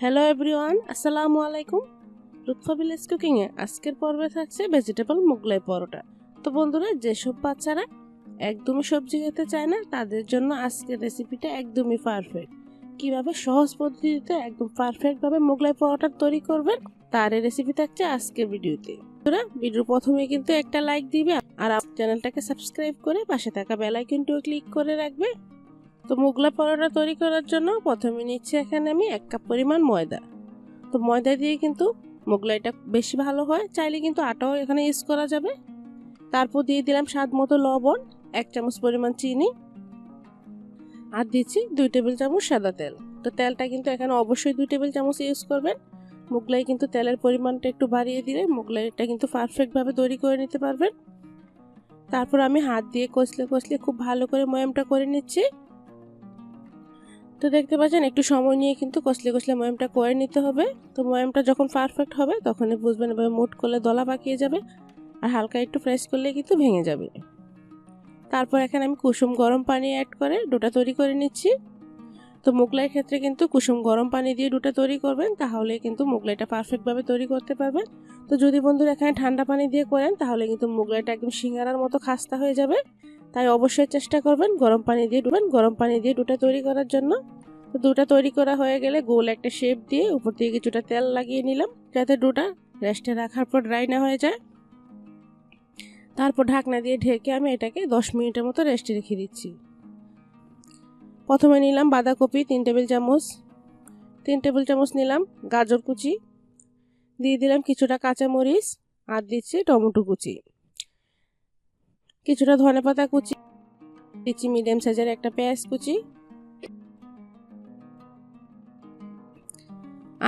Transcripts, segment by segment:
Hello everyone আসসালামু আলাইকুম Lutfa village কুকিংয়ে আজকের পর্বে থাকছে ভেজিটেবল মোগলাই পরোটা। তো বন্ধুরা, যেসব বাচ্চারা একদমই সবজি খেতে চায় না, তাদের জন্য আজকের রেসিপিটা একদমই পারফেক্ট কীভাবে সহজ পদ্ধতিতে একদম পারফেক্টভাবে মোগলাই পরোটা তৈরি করবেন, তার রেসিপি থাকছে আজকের ভিডিওতে। বন্ধুরা, ভিডিওর প্রথমে কিন্তু একটা লাইক দিবে, আর চ্যানেলটাকে সাবস্ক্রাইব করে পাশে থাকা বেল আইকনটিও ক্লিক করে রাখবে। তো মোগলাই পরোটা তৈরি করার জন্য প্রথমে নিচ্ছি এখানে আমি এক কাপ পরিমাণ ময়দা। তো ময়দা দিয়ে কিন্তু মোগলাইটা বেশি ভালো হয়, চাইলে কিন্তু আটাও এখানে ইউজ করা যাবে। তারপর দিয়ে দিলাম স্বাদ মতো লবণ, এক চামচ পরিমাণ চিনি আর দিচ্ছি দুই টেবিল চামচ সাদা তেল। তো তেলটা কিন্তু এখানে অবশ্যই দুই টেবিল চামচ ইউজ করবেন। মোগলাই কিন্তু তেলের পরিমাণটা একটু বাড়িয়ে দিলে মোগলাইটা কিন্তু পারফেক্টভাবে তৈরি করে নিতে পারবেন। তারপর আমি হাত দিয়ে কষলে কষলে খুব ভালো করে ময়ামটা করে নিচ্ছি। তো দেখতে পাচ্ছেন, একটু সময় নিয়ে কিন্তু কষলে কষলে ময়ামটা করে নিতে হবে। তো ময়ামটা যখন পারফেক্ট হবে, তখনই বুঝবেন এবার মুট করলে দলা পাকিয়ে যাবে আর হালকা একটু ফ্রেশ করলে কিন্তু ভেঙে যাবে। তারপর এখানে আমি কুসুম গরম পানি অ্যাড করে ডোটা তৈরি করে নিচ্ছি। তো মোগলাইয়ের ক্ষেত্রে কিন্তু কুসুম গরম পানি দিয়ে ডোটা তৈরি করবেন, তাহলে কিন্তু মোগলাইটা পারফেক্টভাবে তৈরি করতে পারবেন। তো যদি বন্ধুরা এখানে ঠান্ডা পানি দিয়ে করেন, তাহলে কিন্তু মোগলাইটা একদম সিঙ্গারার মতো খাস্তা হয়ে যাবে। তাই অবশ্যই চেষ্টা করবেন গরম পানি দিয়ে ডুবেন, গরম পানি দিয়ে দুটা তৈরি করার জন্য। তো দুটা তৈরি করা হয়ে গেলে গোল একটা শেপ দিয়ে উপর দিয়ে কিছুটা তেল লাগিয়ে নিলাম, যাতে ডোটা রেস্টে রাখার পর ড্রাই না হয়ে যায়। তারপর ঢাকনা দিয়ে ঢেকে আমি এটাকে দশ মিনিটের মতো রেস্টে রেখে দিচ্ছি। প্রথমে নিলাম বাঁধাকপি, তিন টেবিল চামচ, তিন টেবিল চামচ নিলাম গাজর কুচি, দিয়ে দিলাম কিছুটা কাঁচামরিচ আর দিচ্ছি টমেটো কুচি। কিছুটা ধনে পাতা কুচি, দিচ্ছি মিডিয়াম সাইজের একটা পেঁয়াজ কুচি।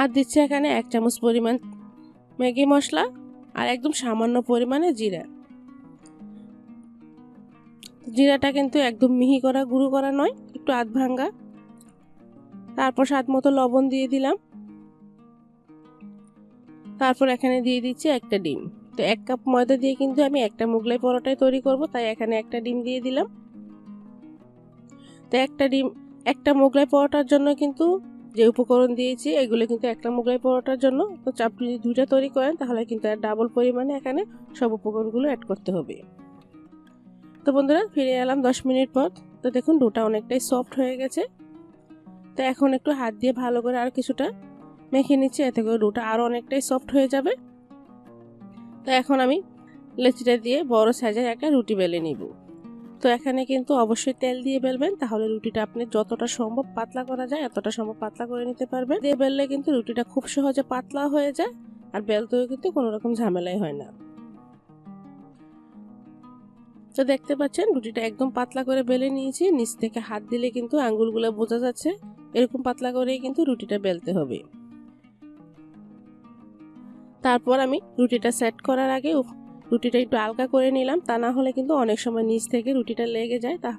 আর দিচ্ছি এখানে এক চামচ পরিমাণ ম্যাগি মশলা আর একদম সামান্য পরিমাণে জিরা। জিরাটা কিন্তু একদম মিহি করা, গুঁড়ো করা নয়। একটু আধ ভাঙ্গা। তারপর স্বাদ মতো লবণ দিয়ে দিলাম। তারপর এখানে দিয়ে দিচ্ছি একটা ডিম। তো এক কাপ ময়দা দিয়ে কিন্তু আমি একটা মোগলাই পরোটাই তৈরি করব, তাই এখানে একটা ডিম দিয়ে দিলাম। তো একটা ডিম, একটা মোগলাই পরোটার জন্য কিন্তু যে উপকরণ দিয়েছি, এগুলো কিন্তু একটা মোগলাই পরোটার জন্য। তো আপনি যদি দুইটা তৈরি করেন, তাহলে কিন্তু আর ডাবল পরিমাণে এখানে সব উপকরণগুলো অ্যাড করতে হবে। তো বন্ধুরা, ফিরে এলাম দশ মিনিট পর। তো দেখুন, ডোটা অনেকটাই সফট হয়ে গেছে। তো এখন একটু হাত দিয়ে ভালো করে আর কিছুটা মেখে নিচ্ছি, এতে করে ডোটা আরও অনেকটাই সফট হয়ে যাবে। তো এখন আমি লেচিটা দিয়ে বড় সাইজের একটা রুটি বেলে নিব। তো এখানে কিন্তু অবশ্যই তেল দিয়ে বেলবেন, তাহলে রুটিটা আপনি যতটা সম্ভব পাতলা করা যায়, এতটা সম্ভব পাতলা করে নিতে পারবেন। দিয়ে বেললে কিন্তু রুটিটা খুব সহজে পাতলা হয়ে যায়, আর বেলতেও কিন্তু কোনো রকম ঝামেলাই হয় না। তো দেখতে পাচ্ছেন, রুটিটা একদম পাতলা করে বেলে নিয়েছি। নিচ থেকে হাত দিলে কিন্তু আঙ্গুলগুলো বোঝা যাচ্ছে। এরকম পাতলা করেই কিন্তু রুটিটা বেলতে হবে। তারপর আমি রুটিটা সেট করার আগে রুটিটা একটু হালকা করে নিলাম। তা না হলে কিন্তু অনেক সময় নিচ থেকে রুটিটা লেগে যায়। তা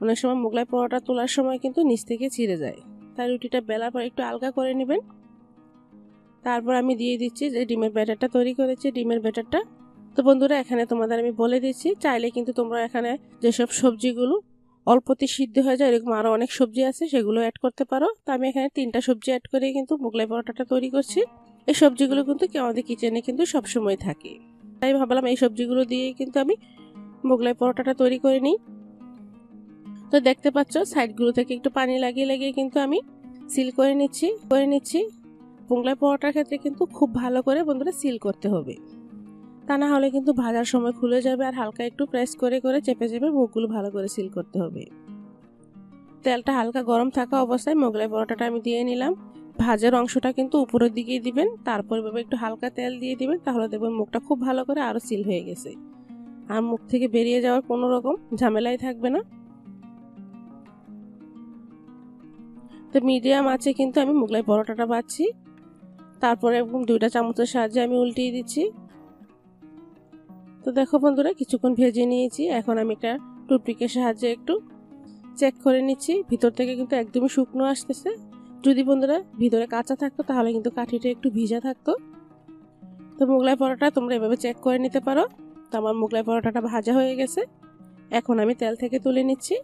অনেক সময় মোগলাই পরোটা তোলার সময় কিন্তু নিচ থেকে ছিঁড়ে যায়। তাই রুটিটা বেলার পর একটু হালকা করে নেবেন। তারপর আমি দিয়ে দিচ্ছি যে ডিমের ব্যাটারটা তৈরি করেছি। ডিমের ব্যাটারটা তো বন্ধুরা, এখানে তোমাদের আমি বলে দিচ্ছি চাইলে কিন্তু তোমরা এখানে যেসব সবজিগুলো অল্পতে সিদ্ধ হয়ে যায়, এরকম আরও অনেক সবজি আছে, সেগুলো অ্যাড করতে পারো। তো আমি এখানে তিনটা সবজি অ্যাড করে কিন্তু মোগলাই পরোটাটা তৈরি করছি। এই সবজিগুলো কিন্তু আমাদের কিচেনে কিন্তু সবসময় থাকে। তাই ভাবলাম এই সবজিগুলো দিয়ে কিন্তু আমি মোগলাই পরোটাটা তৈরি করে নিই। তো দেখতে পাচ্ছ সাইডগুলো থেকে একটু পানি লাগিয়ে লাগিয়ে কিন্তু আমি সিল করে নিচ্ছি করে নিচ্ছি। মোগলাই পরোটার ক্ষেত্রে কিন্তু খুব ভালো করে বন্ধুরা সিল করতে হবে। তা না হলে কিন্তু ভাজার সময় খুলে যাবে আর হালকা একটু প্রেস করে করে চেপে চেপে মুখগুলো ভালো করে সিল করতে হবে। তেলটা হালকা গরম থাকা অবস্থায় মোগলাই পরোটাটা আমি দিয়ে নিলাম। ভাজার অংশটা কিন্তু উপরের দিকেই দিবেন, তারপর এভাবে একটু হালকা তেল দিয়ে দিবেন, তাহলে দেখবেন মুখটা খুব ভালো করে আরও সিল হয়ে গেছে। আর মুখ থেকে বেরিয়ে যাওয়ার কোনো রকম ঝামেলাই থাকবে না। তো মিডিয়াম আছে কিন্তু আমি মোগলাই পরোটাটা বাচ্ছি তারপরে এবং দুইটা চামচের সাহায্যে আমি উল্টিয়ে দিচ্ছি। তো দেখো বন্ধুরা, কিছুক্ষণ ভেজে নিয়েছি। এখন আমি একটা টুথপিকের সাহায্যে একটু চেক করে নিচ্ছি। ভিতর থেকে কিন্তু একদমই শুকনো আসতেছে। যদি বন্ধুরা ভিতরে কাঁচা থাকতো, তাহলে কিন্তু কাঠিটা একটু ভিজা থাকতো। তো মোগলাই পরোটা তোমরা এভাবে চেক করে নিতে পারো। তো আমার মোগলাই পরোটাটা ভাজা হয়ে গেছে। এখন আমি তেল থেকে তুলে নিচ্ছি।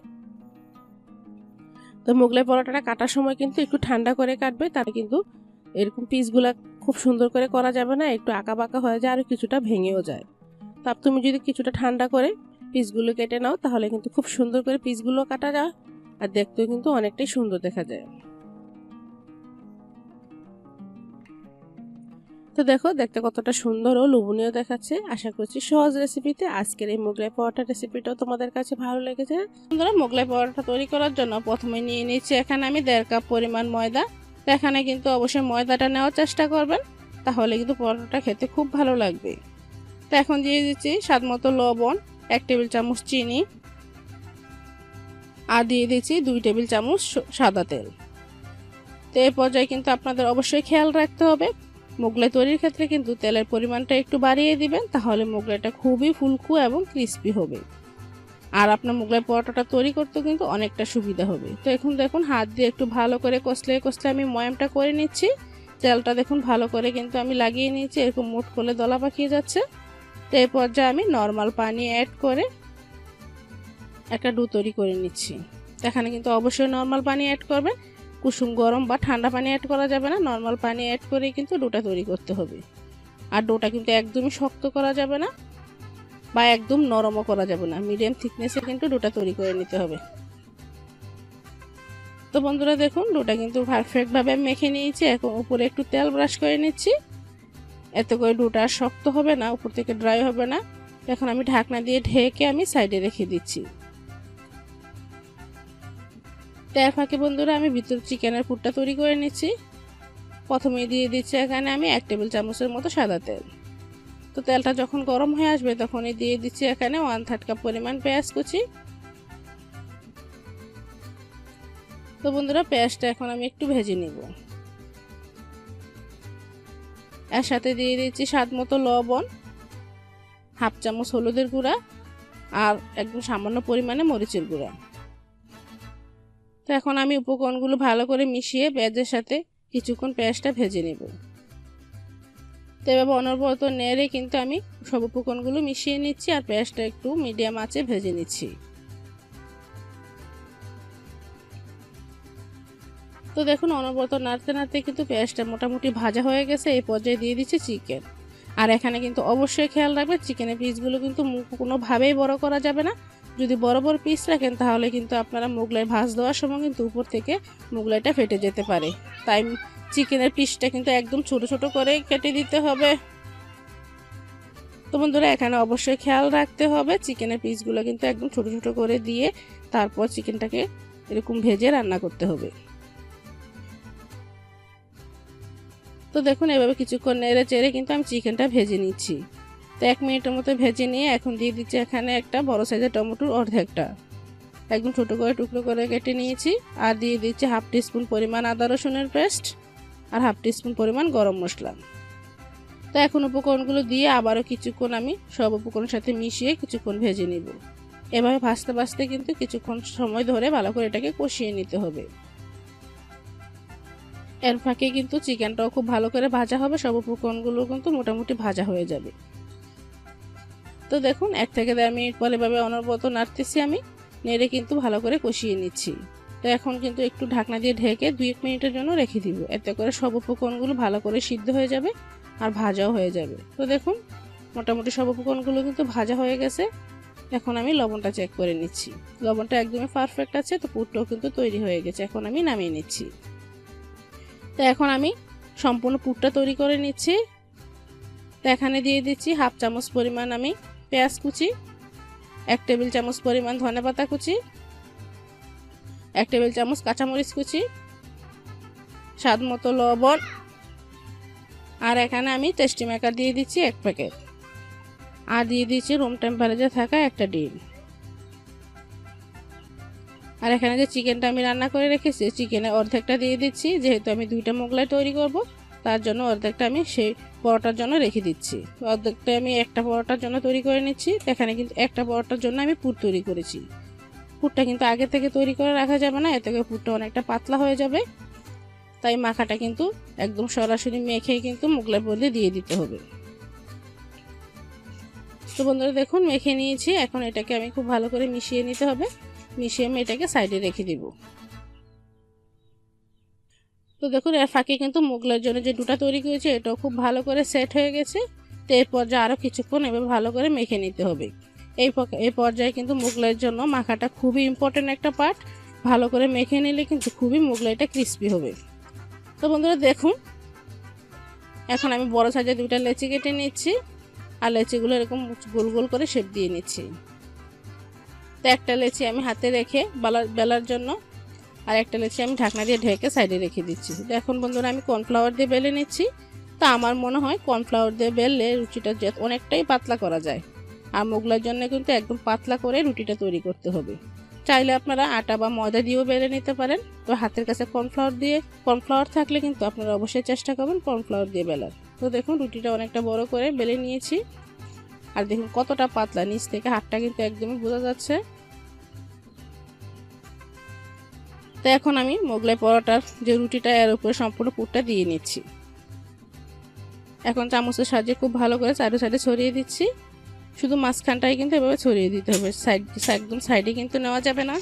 তো মোগলাই পরোটাটা কাটার সময় কিন্তু একটু ঠান্ডা করে কাটবে তাহলে কিন্তু এরকম পিসগুলা খুব সুন্দর করে করা যাবে না, একটু আঁকা বাঁকা হয়ে যায় আর কিছুটা ভেঙেও যায়। তাপ তুমি যদি কিছুটা ঠান্ডা করে পিসগুলো কেটে নাও, তাহলে কিন্তু খুব সুন্দর করে পিসগুলো কাটা যায় আর দেখতেও কিন্তু অনেকটাই সুন্দর দেখা যায়। তো দেখো, দেখতে কতটা সুন্দর ও লোভনীয় দেখাচ্ছে। আশা করছি সহজ রেসিপিতে আজকের এই মোগলাই পরোটা রেসিপিটাও তোমাদের কাছে ভালো লেগেছে। বন্ধুরা, মোগলাই পরোটা তৈরি করার জন্য প্রথমে নিয়ে নিচ্ছি এখানে আমি দেড় কাপ পরিমাণ ময়দা। তো এখানে কিন্তু অবশ্যই ময়দাটা নেওয়ার চেষ্টা করবেন, তাহলে কিন্তু পরোটাটা খেতে খুব ভালো লাগবে। তো এখন দিয়ে দিচ্ছি স্বাদ মতো লবণ, এক টেবিল চামচ চিনি, আর দিয়ে দিচ্ছি দুই টেবিল চামচ সাদা তেল। তো এই পর্যায়ে কিন্তু আপনাদের অবশ্যই খেয়াল রাখতে হবে। মোগলাই তৈরির ক্ষেত্রে কিন্তু তেলের পরিমাণটা একটু বাড়িয়ে দিবেন, তাহলে মোগলাইটা খুবই ফুলকু এবং ক্রিস্পি হবে। আর আপনার মোগলাই পরোটাটা তৈরি করতে কিন্তু অনেকটা সুবিধা হবে। তো এখন দেখুন, হাত দিয়ে একটু ভালো করে কষলে কষলে আমি ময়ামটা করে নিচ্ছি। তেলটা দেখুন, ভালো করে কিন্তু আমি লাগিয়ে নিয়েছি, এরকম মুঠ করলে দলা পাকিয়ে যাচ্ছে। তো এই পর্যায়ে আমি নর্মাল পানি অ্যাড করে একটা ডু তৈরি করে নিচ্ছি। এখানে কিন্তু অবশ্যই নর্মাল পানি অ্যাড করবেন কুসুম গরম বা ঠান্ডা পানি অ্যাড করা যাবে না। নর্মাল পানি অ্যাড করেই কিন্তু ডোটা তৈরি করতে হবে। আর ডোটা কিন্তু একদমই শক্ত করা যাবে না বা একদম নরমও করা যাবে না। মিডিয়াম থিকনেসে কিন্তু ডোটা তৈরি করে নিতে হবে। তো বন্ধুরা দেখুন ডোটা কিন্তু পারফেক্টভাবে মেখে নিয়েছি। এখন উপরে একটু তেল ব্রাশ করে নিচ্ছি। এতে করে ডোটা শক্ত হবে না, উপর থেকে ড্রাই হবে না। এখন আমি ঢাকনা দিয়ে ঢেকে আমি সাইডে রেখে দিচ্ছি। তার ফাঁকে বন্ধুরা, আমি ভিতর চিকেনের পুরটা তৈরি করে নিচ্ছি। প্রথমে দিয়ে দিচ্ছি এখানে আমি এক টেবিল চামচের মতো সাদা তেল। তো তেলটা যখন গরম হয়ে আসবে, তখনই দিয়ে দিচ্ছি এখানে ওয়ান থার্ড কাপ পরিমাণ পেঁয়াজ কুচি। তো বন্ধুরা, পেঁয়াজটা এখন আমি একটু ভেজে নিব। এর সাথে দিয়ে দিচ্ছি স্বাদ মতো লবণ, হাফ চামচ হলুদের গুঁড়া আর একদম সামান্য পরিমাণে মরিচের গুঁড়া। তো এখন আমি উপকরণগুলো ভালো করে মিশিয়ে পেঁয়াজের সাথে কিছুক্ষণ পেঁয়াজটা ভেজে নেব। তো এভাবে অনবরত নেড়ে কিন্তু আমি সব উপকরণগুলো মিশিয়ে নিচ্ছি আর পেঁয়াজটা একটু মিডিয়াম আঁচে ভেজে নিচ্ছি। তো দেখুন, অনবরত নাড়তে নাড়তে কিন্তু পেঁয়াজটা মোটামুটি ভাজা হয়ে গেছে, এই পর্যায়ে দিয়ে দিচ্ছি চিকেন আর এখানে কিন্তু অবশ্যই খেয়াল রাখবে চিকেনের পিসগুলো কিন্তু কোনোভাবেই বড় করা যাবে না। যদি বড় বড় পিস রাখেন, তাহলে কিন্তু আপনারা মোগলাই ভাজ দেওয়ার সময় কিন্তু উপর থেকে মোগলাইটা ফেটে যেতে পারে। তাই চিকেনের পিসটা কিন্তু একদম ছোট ছোট করে কেটে দিতে হবে। তো বন্ধুরা, এখানে অবশ্যই খেয়াল রাখতে হবে চিকেনের পিসগুলো কিন্তু একদম ছোট ছোট করে দিয়ে তারপর চিকেনটাকে এরকম ভেজে রান্না করতে হবে। তো দেখুন, এভাবে কিছুক্ষণ নেড়ে চেড়ে কিন্তু আমি চিকেনটা ভেজে নিচ্ছি। তো এক মিনিটের মতো ভেজে নিয়ে এখন দিয়ে দিচ্ছি এখানে একটা বড় সাইজের টমেটোর অর্ধেকটা। একদম ছোটো করে টুকরো করে কেটে নিয়েছি আর দিয়ে দিচ্ছি হাফ টিস্পুন পরিমাণ আদা রসুনের পেস্ট আর হাফ টিস্পুন পরিমাণ গরম মশলা। তো এখন উপকরণগুলো দিয়ে আবারও কিছুক্ষণ আমি সব উপকরণের সাথে মিশিয়ে কিছুক্ষণ ভেজে নিব। এভাবে ভাজতে ভাজতে কিন্তু কিছুক্ষণ সময় ধরে ভালো করে এটাকে কষিয়ে নিতে হবে। এর ফাঁকে কিন্তু চিকেনটাও খুব ভালো করে ভাজা হবে, সব উপকরণগুলো কিন্তু মোটামুটি ভাজা হয়ে যাবে। তো দেখুন, এক থেকে দেড় মিনিট পরে এভাবে অনবরত নাড়তেছি আমি, নেড়ে কিন্তু ভালো করে কষিয়ে নিচ্ছি। তো এখন কিন্তু একটু ঢাকনা দিয়ে ঢেকে দুই এক মিনিটের জন্য রেখে দিব। এতে করে সব উপকরণগুলো ভালো করে সিদ্ধ হয়ে যাবে আর ভাজাও হয়ে যাবে। তো দেখুন, মোটামুটি সব উপকরণগুলো কিন্তু ভাজা হয়ে গেছে। এখন আমি লবণটা চেক করে নিচ্ছি। লবণটা একদমই পারফেক্ট আছে, তো পুরটাও কিন্তু তৈরি হয়ে গেছে। এখন আমি নামিয়ে নিচ্ছি। তো এখন আমি সম্পূর্ণ পুরটা তৈরি করে নিচ্ছি। তো এখানে দিয়ে দিচ্ছি হাফ চামচ পরিমাণ আমি পেঁয়াজ কুচি, এক টেবিল চামচ পরিমাণ ধনে পাতা কুচি, এক টেবিল চামচ কাঁচামরিচ কুচি, স্বাদ মতো লবণ, আর এখানে আমি টেস্টি মেকার দিয়ে দিচ্ছি এক প্যাকেট। আর দিয়ে দিচ্ছি রুম টেম্পারেচার থাকা একটা ডিম। আর এখানে যে চিকেনটা আমি রান্না করে রেখেছি চিকেনের অর্ধেকটা দিয়ে দিচ্ছি। যেহেতু আমি দুইটা মোগলাই তৈরি করব, তার জন্য অর্ধেকটা আমি সেই পরোটার জন্য রেখে দিচ্ছি। অর্ধেকটা আমি একটা পরোটার জন্য তৈরি করে নিচ্ছি। এখানে কিন্তু একটা পরোটার জন্য আমি পুর তৈরি করেছি। পুরটা কিন্তু আগে থেকে তৈরি করে রাখা যাবে না, এতে করে পুরটা অনেকটা পাতলা হয়ে যাবে। তাই মাখাটা কিন্তু একদম সরাসরি মেখে কিন্তু মোগলাই বলে দিয়ে দিতে হবে। তো বন্ধুরা দেখুন, মেখে নিয়েছি। এখন এটাকে আমি খুব ভালো করে মিশিয়ে নিতে হবে। মিশিয়ে আমি এটাকে সাইডে রেখে দিব। তো দেখুন, এর ফাঁকে কিন্তু মোগলাইয়ের জন্য যে ডুটা তৈরি করেছে, এটাও খুব ভালো করে সেট হয়ে গেছে। তো এর পর্যায়ে আরও কিছুক্ষণ এভাবে ভালো করে মেখে নিতে হবে। এই এই পর্যায়ে কিন্তু মোগলাইয়ের জন্য মাখাটা খুবই ইম্পর্টেন্ট একটা পার্ট ভালো করে মেখে নিলে কিন্তু খুবই মোগলাইটা ক্রিস্পি হবে। তো বন্ধুরা, দেখুন, এখন আমি বড় সাইজের দুইটা লেচি কেটে নিচ্ছি। আর লেচিগুলো এরকম গোল গোল করে শেপ দিয়ে নিচ্ছি। তো একটা লেচি আমি হাতে রেখে বেলার বেলার জন্য, আর একটা লেচি আমি ঢাকনা দিয়ে ঢেকে সাইডে রেখে দিচ্ছি। তো এখন বন্ধুরা আমি কর্নফ্লাওয়ার দিয়ে বেলে নিচ্ছি। তা আমার মনে হয় কর্নফ্লাওয়ার দিয়ে বেললে রুটিটা অনেকটাই পাতলা করা যায়। আর মোগলার জন্য কিন্তু একদম পাতলা করে রুটিটা তৈরি করতে হবে। চাইলে আপনারা আটা বা ময়দা দিয়েও বেলে নিতে পারেন। তো হাতের কাছে কর্নফ্লাওয়ার দিয়ে, কর্নফ্লাওয়ার থাকলে কিন্তু আপনারা অবশ্যই চেষ্টা করবেন কর্নফ্লাওয়ার দিয়ে বেলার। তো দেখুন রুটিটা অনেকটা বড় করে বেলে নিয়েছি। আর দেখুন কতটা পাতলা, নিচ থেকে হাতটা কিন্তু একদমই বোঝা যাচ্ছে। তো এখন আমি মোগলাই পরোটার যে রুটিটা, এর উপরে সম্পূর্ণ পুরটা দিয়ে নিচ্ছি। এখন চামচের সাহায্যে খুব ভালো করে চারো সাইডে ছড়িয়ে দিচ্ছি। শুধু মাঝখানটাই কিন্তু এভাবে ছড়িয়ে দিতে হবে। সাইড, একদম সাইডে কিন্তু নেওয়া যাবে না।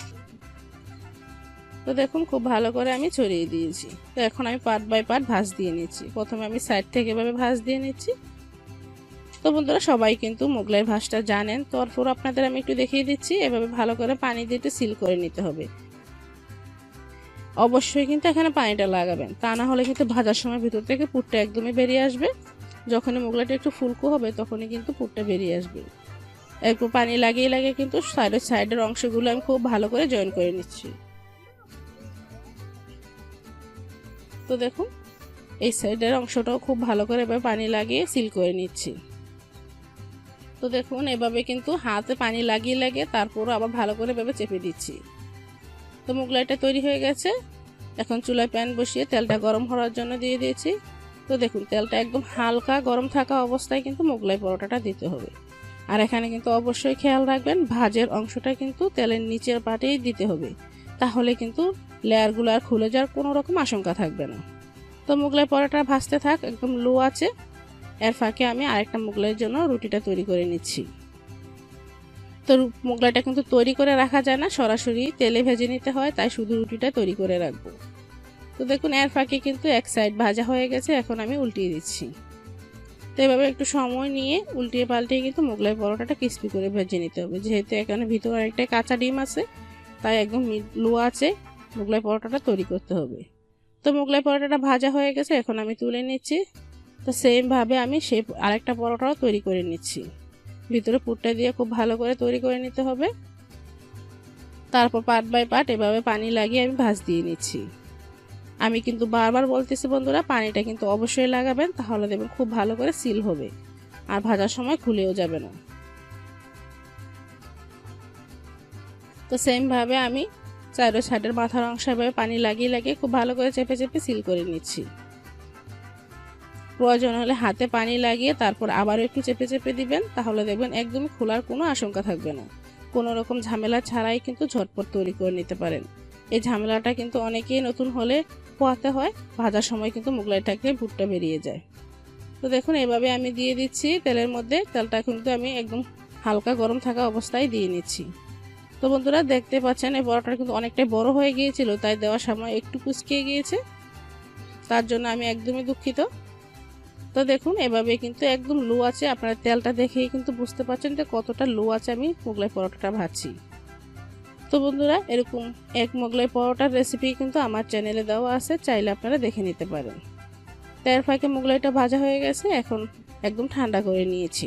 তো দেখুন খুব ভালো করে আমি ছড়িয়ে দিয়েছি। তো এখন আমি পার্ট বাই পার্ট ভাঁজ দিয়ে নিচ্ছি। প্রথমে আমি সাইড থেকে এভাবে ভাঁজ দিয়ে নিচ্ছি। তো বন্ধুরা, সবাই কিন্তু মোগলাই ভাঁজটা জানেন। তারপর আপনাদের আমি একটু দেখিয়ে দিচ্ছি, এভাবে ভালো করে পানি দিয়ে একটু সিল করে নিতে হবে। অবশ্যই কিন্তু এখানে পানিটা লাগাবেন। তা না হলে কিন্তু ভাজার সময় ভিতর থেকে পুরটা একদমই বেরিয়ে আসবে। যখনই মোগলাইটা একটু ফুলকো হবে, তখনই কিন্তু পুরটা বেরিয়ে আসবে। একটু পানি লাগিয়ে লাগিয়ে কিন্তু সাইডের সাইডের অংশগুলো আমি খুব ভালো করে জয়েন করে নিচ্ছি। তো দেখুন, এই সাইডের অংশটাও খুব ভালো করে এবার পানি লাগিয়ে সিল করে নিচ্ছি। তো দেখুন, এভাবে কিন্তু হাতে পানি লাগিয়ে লাগিয়ে তারপরও আবার ভালো করে এভাবে চেপে দিচ্ছি। তো মোগলাইটা তৈরি হয়ে গেছে। এখন চুলায় প্যান বসিয়ে তেলটা গরম হওয়ার জন্য দিয়ে দিয়েছি। তো দেখুন, তেলটা একদম হালকা গরম থাকা অবস্থায় কিন্তু মোগলাই পরোটাটা দিতে হবে। আর এখানে কিন্তু অবশ্যই খেয়াল রাখবেন, ভাজের অংশটা কিন্তু তেলের নিচের পাটেই দিতে হবে। তাহলে কিন্তু লেয়ারগুলো আর খুলে যাওয়ার কোনো রকম আশঙ্কা থাকবে না। তো মোগলাই পরোটা ভাজতে থাক, একদম লো আছে। এর ফাঁকে আমি আরেকটা মোগলাইয়ের জন্য রুটিটা তৈরি করে নিচ্ছি। তো মোগলাইটা কিন্তু তৈরি করে রাখা যায় না, সরাসরি তেলে ভেজে নিতে হয়, তাই শুধু রুটিটা তৈরি করে রাখব। তো দেখুন, এর ফাঁকে কিন্তু এক সাইড ভাজা হয়ে গেছে, এখন আমি উল্টিয়ে দিচ্ছি। তো এভাবে একটু সময় নিয়ে উল্টিয়ে পাল্টিয়ে কিন্তু মোগলাই পরোটাটা ক্রিস্পি করে ভেজে নিতে হবে। যেহেতু এখানে ভিতরে অনেকটাই কাঁচা ডিম আছে, তাই একদম লো আছে মোগলাই পরোটাটা তৈরি করতে হবে। তো মোগলাই পরোটাটা ভাজা হয়ে গেছে, এখন আমি তুলে নিচ্ছি। তো সেমভাবে আমি সে আরেকটা পরোটাও তৈরি করে নিচ্ছি। ভিতরে পুরটা দিয়ে খুব ভালো করে তৈরি করে নিতে হবে। তারপর পার্ট বাই পার্ট এভাবে পানি লাগিয়ে আমি ভাজ দিয়ে নিচ্ছি। আমি কিন্তু বারবার বলতেছি বন্ধুরা, পানিটা কিন্তু অবশ্যই লাগাবেন, তাহলে দেখবেন খুব ভালো করে সিল হবে। আর ভাজার সময় খুলেও যাবে না। তো সেমভাবে আমি চারো সাইডের মাথার অংশ এভাবে পানি লাগিয়ে লাগিয়ে খুব ভালো করে চেপে চেপে সিল করে নিচ্ছি। প্রয়োজন হলে হাতে পানি লাগিয়ে তারপর আবারও একটু চেপে চেপে দিবেন, তাহলে দেখবেন একদমই খোলার কোনো আশঙ্কা থাকবে না। কোনো রকম ঝামেলা ছাড়াই কিন্তু ঝটপট তৈরি করে নিতে পারেন। এই ঝামেলাটা কিন্তু অনেকেই নতুন হলে পোয়াতে হয়, ভাজার সময় কিন্তু মোগলাইটাকে ভুট্টা বেরিয়ে যায়। তো দেখুন, এভাবে আমি দিয়ে দিচ্ছি তেলের মধ্যে। তেলটা কিন্তু আমি একদম হালকা গরম থাকা অবস্থায় দিয়ে নিচ্ছি। তো বন্ধুরা, দেখতে পাচ্ছেন এই বড়াটা কিন্তু অনেকটাই বড় হয়ে গিয়েছিল, তাই দেওয়ার সময় একটু কুচকিয়ে গিয়েছে। তার জন্য আমি একদমই দুঃখিত। তো দেখুন, এভাবে কিন্তু একদম লো আছে। আপনারা তেলটা দেখেই কিন্তু বুঝতে পারছেন যে কতটা লো আছে আমি মোগলাই পরোটাটা ভাজছি। তো বন্ধুরা, এরকম এক মোগলাই পরোটার রেসিপি কিন্তু আমার চ্যানেলে দেওয়া আছে, চাইলে আপনারা দেখে নিতে পারেন। তেল ফাঁকে মোগলাইটা ভাজা হয়ে গেছে, এখন একদম ঠান্ডা করে নিয়েছি।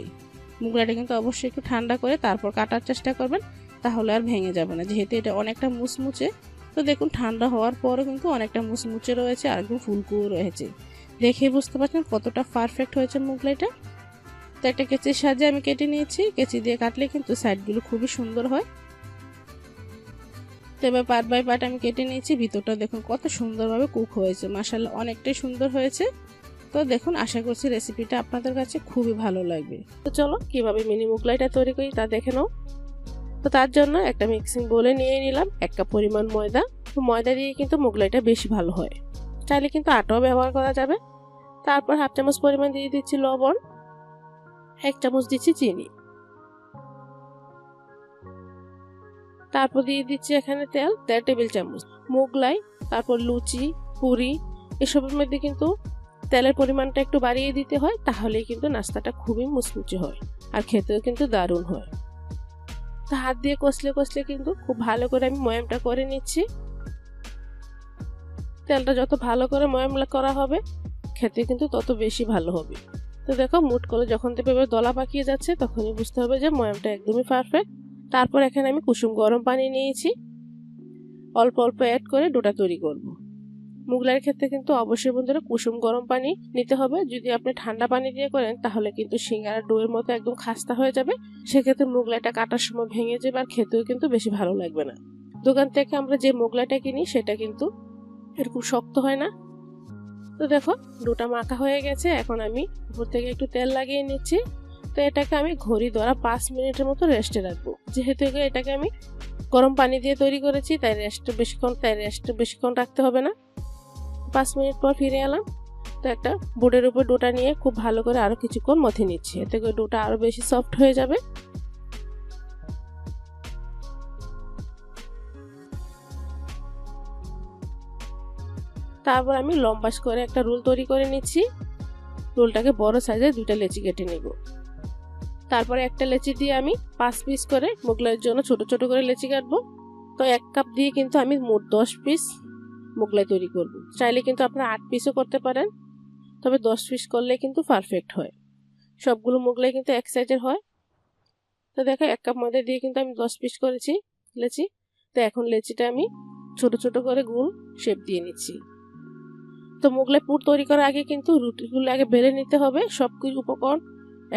মোগলাইটা কিন্তু অবশ্যই একটু ঠান্ডা করে তারপর কাটার চেষ্টা করবেন, তাহলে আর ভেঙে যাবে না। যেহেতু এটা অনেকটা মুচমুচে, তো দেখুন ঠান্ডা হওয়ার পরও কিন্তু অনেকটা মুচমুচে রয়েছে আর একদম ফুলকুও রয়েছে। দেখে বুঝতে পারছেন কতটা পারফেক্ট হয়েছে মুগলাইটা। তো একটা কেচির সাহায্যে আমি কেটে নিয়েছি, কেচি দিয়ে কাটলে কিন্তু সাইডগুলো খুবই সুন্দর হয়। তো এবার পার্ট বাই পার্ট আমি কেটে নিয়েছি ভিতরটা দেখুন কত সুন্দরভাবে কুক হয়েছে মাসাল্লাহ অনেকটাই সুন্দর হয়েছে। তো দেখুন, আশা করছি রেসিপিটা আপনাদের কাছে খুবই ভালো লাগবে। তো চলো, কীভাবে মিনি মুগলাইটা তৈরি করি তা দেখে নাও। তো তার জন্য একটা মিক্সিং বলে নিয়ে নিলাম, এক কাপ পরিমাণ ময়দা। তো ময়দা দিয়ে কিন্তু মুগলাইটা বেশি ভালো হয়। চাইলে কিন্তু আটাও ব্যবহার করা যাবে। তারপর হাফ চামচ পরিমাণ দিয়ে দিচ্ছি লবণ, এক চামচ দিচ্ছি চিনি। তারপর দিয়ে দিচ্ছি এখানে তেল, দেড় টেবিল চামচ। মোগলাই, তারপর লুচি, পুরি, এসবের মধ্যে কিন্তু তেলের পরিমাণটা একটু বাড়িয়ে দিতে হয়, তাহলেই কিন্তু নাস্তাটা খুবই মুচমুচে হয় আর খেতেও কিন্তু দারুণ হয়। তো হাত দিয়ে কষলে কষলে কিন্তু খুব ভালো করে আমি ময়ামটা করে নিচ্ছি। তেলটা যত ভালো করে ময়াম করা হবে, খেতে কিন্তু তত বেশি ভালো হবে। তো দেখো, মুট করে যখন থেকে দলা পাকিয়ে যাচ্ছে, তখনই বুঝতে হবে যে ময়ামটা একদমই পারফেক্ট তারপর এখানে আমি কুসুম গরম পানি নিয়েছি। অল্প অল্প অ্যাড করে ডোটা তৈরি করব। মুগলাইয়ের ক্ষেত্রে কিন্তু অবশ্যই বন্ধুরা কুসুম গরম পানি নিতে হবে। যদি আপনি ঠান্ডা পানি দিয়ে করেন, তাহলে কিন্তু সিঙ্গারা ডোয়ের মতো একদম খাস্তা হয়ে যাবে। সেক্ষেত্রে মুগলাইটা কাটার সময় ভেঙে যাবে আর খেতেও কিন্তু বেশি ভালো লাগবে না। দোকান থেকে আমরা যে মোগলাইটা কিনি, সেটা কিন্তু এরকম শক্ত হয় না? তো দেখো ডোটা মাখা হয়ে গেছে, এখন আমি উপর থেকে একটু তেল লাগিয়ে নিচ্ছি। তো এটাকে আমি ঘড়ি ধরা পাঁচ মিনিটের মতো রেস্টে রাখব। যেহেতু এটাকে আমি গরম পানি দিয়ে তৈরি করেছি, তাই রেস্ট বেশিক্ষণ, তাই রেস্ট বেশিক্ষণ রাখতে হবে না। পাঁচ মিনিট পর ফিরে এলাম। তো একটা বোর্ডের উপর ডোটা নিয়ে খুব ভালো করে আরও কিছুক্ষণ মথে নিচ্ছি। এতে করে ডোটা আরও বেশি সফট হয়ে যাবে। তারপর আমি লম্বাস করে একটা রোল তৈরি করে নিচ্ছি। রোলটাকে বড় সাইজে দুইটা লেচি কেটে নেব। তারপরে একটা লেচি দিয়ে আমি পাঁচ পিস করে মোগলাইয়ের জন্য ছোট ছোট করে লেচি কাটবো। তো এক কাপ দিয়ে কিন্তু আমি মোট দশ পিস মোগলাই তৈরি করব। চাইলে কিন্তু আপনারা আট পিসও করতে পারেন। তবে দশ পিস করলে কিন্তু পারফেক্ট হয়। সবগুলো মোগলাই কিন্তু এক সাইজের হয়। তো দেখো এক কাপ ময়দা দিয়ে কিন্তু আমি দশ পিস করেছি লেচি। তো এখন লেচিটা আমি ছোট ছোট করে গুল শেপ দিয়ে নিচ্ছি। তো মোগলাই পুর তৈরি করার আগে কিন্তু রুটিগুলো আগে বেড়ে নিতে হবে সব কিছু উপকরণ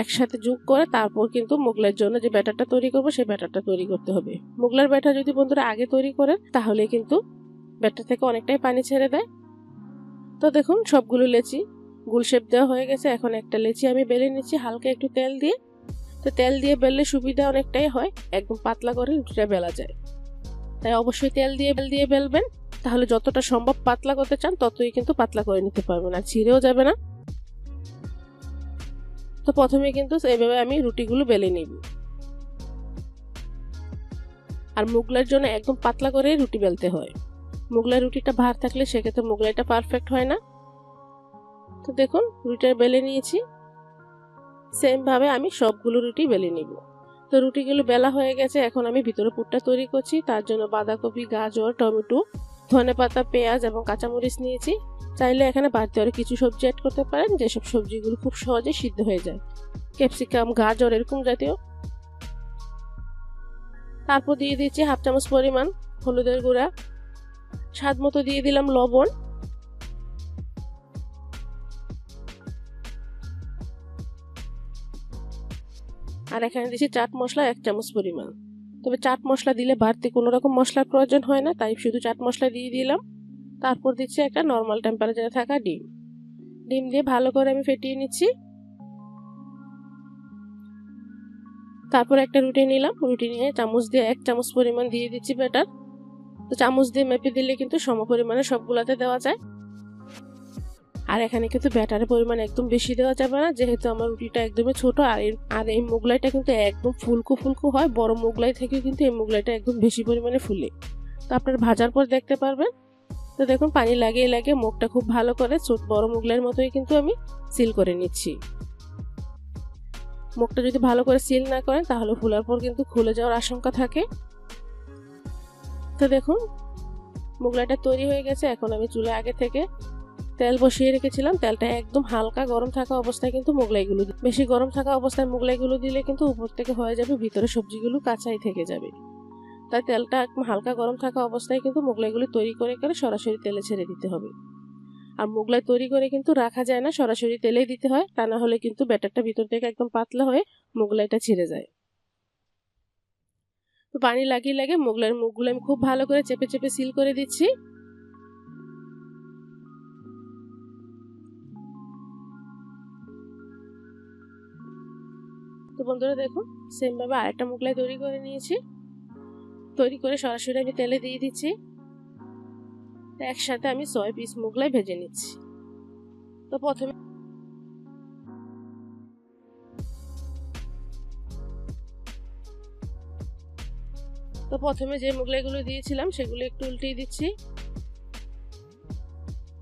একসাথে যোগ করে তারপর কিন্তু মোগলার জন্য যে ব্যাটারটা তৈরি করব সেই ব্যাটারটা তৈরি করতে হবে। মোগলার ব্যাটার যদি বন্ধুরা আগে তৈরি করেন, তাহলে কিন্তু ব্যাটার থেকে অনেকটাই পানি ছেড়ে দেয়। তো দেখুন, সবগুলো লেচি গুল শেপ দেওয়া হয়ে গেছে, এখন একটা লেচি আমি বেলে নিচ্ছি হালকা একটু তেল দিয়ে। তো তেল দিয়ে বেললে সুবিধা অনেকটাই হয়, একদম পাতলা করে রুটিটা বেলা যায়। তাই অবশ্যই তেল দিয়ে বেল দিয়ে বেলবেন। তাহলে যতটা সম্ভব পাতলা করতে চান, ততই কিন্তু পাতলা করে নিতে পারবেন আর ছিঁড়েও যাবে না। তো প্রথমে কিন্তু এইভাবে আমি রুটিগুলো বেলে নিব। আর মুগলার জন্য একদম পাতলা করে রুটি বেলতে হয়। মুগলাই রুটিটা ভার থাকলে সেক্ষেত্রে মুগলাইটা পারফেক্ট হয় না। তো দেখুন, রুটিটা বেলে নিয়েছি। সেমভাবে আমি সবগুলো রুটি বেলে নিব। তো রুটিগুলো বেলা হয়ে গেছে, এখন আমি ভিতরে পুরটা তৈরি করছি। তার জন্য বাঁধাকপি, গাজর, টমেটো ধনে পাতা পেঁয়াজ এবং কাঁচামরিচ নিয়েছি। চাইলে এখানে বাড়তি আরও কিছু সবজি অ্যাড করতে পারেন, যেসব সবজিগুলো খুব সহজে সিদ্ধ হয়ে যায়। ক্যাপসিকাম, গাজর এরকম জাতীয়। তারপর দিয়ে দিচ্ছি হাফ চামচ পরিমাণ হলুদের গুঁড়া। স্বাদ মতো দিয়ে দিলাম লবণ। আর এখানে দিচ্ছি চাট মশলা এক চামচ পরিমাণ। তবে চাট মশলা দিলে বাড়তি কোনো রকম মশলার প্রয়োজন হয় না, তাই শুধু চাট মশলা দিয়ে দিলাম। তারপর দিচ্ছি একটা নর্মাল টেম্পারেচারে থাকা ডিম। ডিম দিয়ে ভালো করে আমি ফেটিয়ে নিচ্ছি। তারপর একটা রুটি নিলাম। রুটি নিয়ে চামচ দিয়ে এক চামচ পরিমাণ দিয়ে দিচ্ছি ব্যাটার তো চামচ দিয়ে মেপে দিলে কিন্তু সম পরিমাণে সবগুলাতে দেওয়া যায়। আর এখানে কিন্তু ব্যাটারের পরিমাণ একদম বেশি দেওয়া যাবে না, যেহেতু আমার রুটিটা একদমই ছোট, আর আর এই মোগলাইটা কিন্তু একদম ফুলকো ফুলকো হয়, বড় মোগলাই থেকে কিন্তু এই মোগলাইটা একদম বেশি পরিমাণে ফুলে। তো আপনার ভাজার পর দেখতে পারবেন। তো দেখুন, পানি লাগিয়ে লাগিয়ে মুখটা খুব ভালো করে বড় মুগলের মতোই কিন্তু আমি সিল করে নিচ্ছি। মুখটা যদি ভালো করে সিল না করেন, তাহলে ফুলার পর কিন্তু খুলে যাওয়ার আশঙ্কা থাকে। তো দেখুন, মোগলাইটা তৈরি হয়ে গেছে। এখন আমি চুলে আগে থেকে তেল বসিয়ে রেখেছিলাম। তেলটা একদম হালকা গরম থাকা অবস্থায় কিন্তু মোগলাইগুলো বেশি গরম থাকা অবস্থায় মোগলাইগুলো দিলে কিন্তু উপর থেকে হয়ে যাবে, ভিতরে সবজিগুলো কাঁচাই থেকে যাবে। তাই তেলটা হালকা গরম থাকা অবস্থায় কিন্তু মোগলাইগুলি তৈরি করে করে সরাসরি তেলে ছেড়ে দিতে হবে। আর মোগলাই তৈরি করে কিন্তু রাখা যায় না, সরাসরি তেলেই দিতে হয়। তা না হলে কিন্তু ব্যাটারটা ভিতর থেকে একদম পাতলা হয়ে মোগলাইটা ছিঁড়ে যায়। তো পানি লাগিয়ে লাগে মোগলাইয়ের মুখগুলো আমি খুব ভালো করে চেপে চেপে সিল করে দিচ্ছি। তো বন্ধুরা দেখুন সেমভাবে আরেকটা মোগলাই তৈরি করে নিয়েছি। তৈরি করে সরাসরি আমি তেলে দিয়ে দিচ্ছি। একসাথে আমি ছয় পিস মোগলাই ভেজে নিচ্ছি। তো প্রথমে তো প্রথমে যে মোগলাইগুলো দিয়েছিলাম, সেগুলো একটু উল্টিয়ে দিচ্ছি।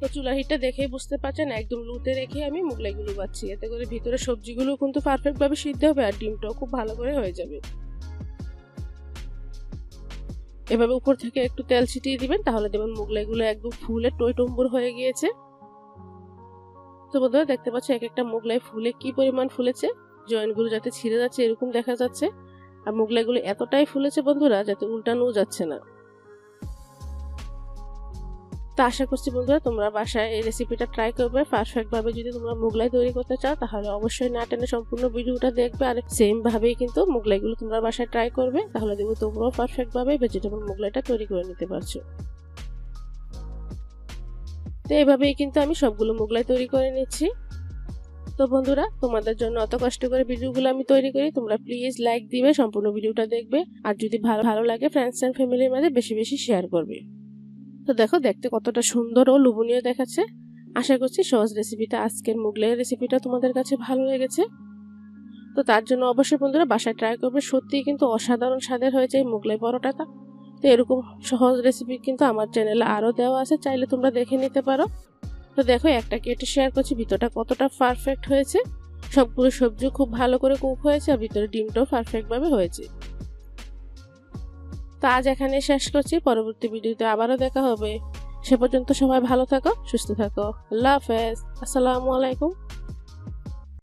তো চুলার হিটটা দেখেই বুঝতে পারছেন একদম লুতে রেখে আমি মুগলাইগুলো বাচ্ছি এতে করে ভিতরে সবজিগুলো কিন্তু পারফেক্টভাবে সিদ্ধ হবে আর ডিমটাও খুব ভালো করে হয়ে যাবে। এভাবে উপর থেকে একটু তেল ছিটিয়ে দিবেন, তাহলে দেবেন মুগলাইগুলো একদম ফুলে টই টম্বুর হয়ে গিয়েছে। তো বন্ধুরা, দেখতে পাচ্ছ এক একটা মোগলাই ফুলে কি পরিমাণ ফুলেছে? জয়েন্টগুলো যাতে ছিঁড়ে যাচ্ছে, এরকম দেখা যাচ্ছে। আর মোগলাইগুলো এতটাই ফুলেছে বন্ধুরা, যাতে উল্টানো যাচ্ছে না। আশা করছি বন্ধুরা তোমরা বাসায় এই রেসিপিটা ট্রাই করবে। পারফেক্ট ভাবে যদি তোমরা মোগলাই তৈরি করতে চাও, তাহলে অবশ্যই না টেনে সম্পূর্ণ ভিডিওটা দেখবে। আর সেম ভাবেই কিন্তু মোগলাইগুলো তোমরা বাসায় ট্রাই করবে। তাহলে দেখবে তোমরাও পারফেক্ট ভাবে ভেজিটেবল মোগলাইটা তৈরি করে নিতে পারছ। তো এভাবেই কিন্তু আমি সবগুলো মোগলাই তৈরি করে নিচ্ছি। তো বন্ধুরা, তোমাদের জন্য অত কষ্ট করে ভিডিওগুলো আমি তৈরি করি। তোমরা প্লিজ লাইক দিবে, সম্পূর্ণ ভিডিওটা দেখবে। আর যদি ভালো ভালো লাগে ফ্রেন্ডস অ্যান্ড ফ্যামিলির মাঝে বেশি বেশি শেয়ার করবে। তো দেখো দেখতে কতটা সুন্দর ও লোভনীয় দেখাচ্ছে। আশা করছি সহজ রেসিপিটা আজকের মুগলের রেসিপিটা তোমাদের কাছে ভালো লেগেছে। তো তার জন্য অবশ্যই বন্ধুরা বাসায় ট্রাই করবে। সত্যিই কিন্তু অসাধারণ স্বাদের হয়েছে এই মুগলাই পরোটাটা। তো এরকম সহজ রেসিপি কিন্তু আমার চ্যানেলে আরও দেওয়া আছে, চাইলে তোমরা দেখে নিতে পারো। তো দেখো একটা কেটে শেয়ার করছি, ভিতরটা কতটা পারফেক্ট হয়েছে। সবগুলো সবজি খুব ভালো করে কুক হয়েছে, আর ভিতরে ডিমটাও পারফেক্টভাবে হয়েছে। তো আজ এখানে শেষ করছি। পরবর্তী ভিডিওতে আবারও দেখা হবে। সে পর্যন্ত সবাই ভালো থাকো, সুস্থ থাকো। আল্লাহ হাফেজ। আসসালামু আলাইকুম।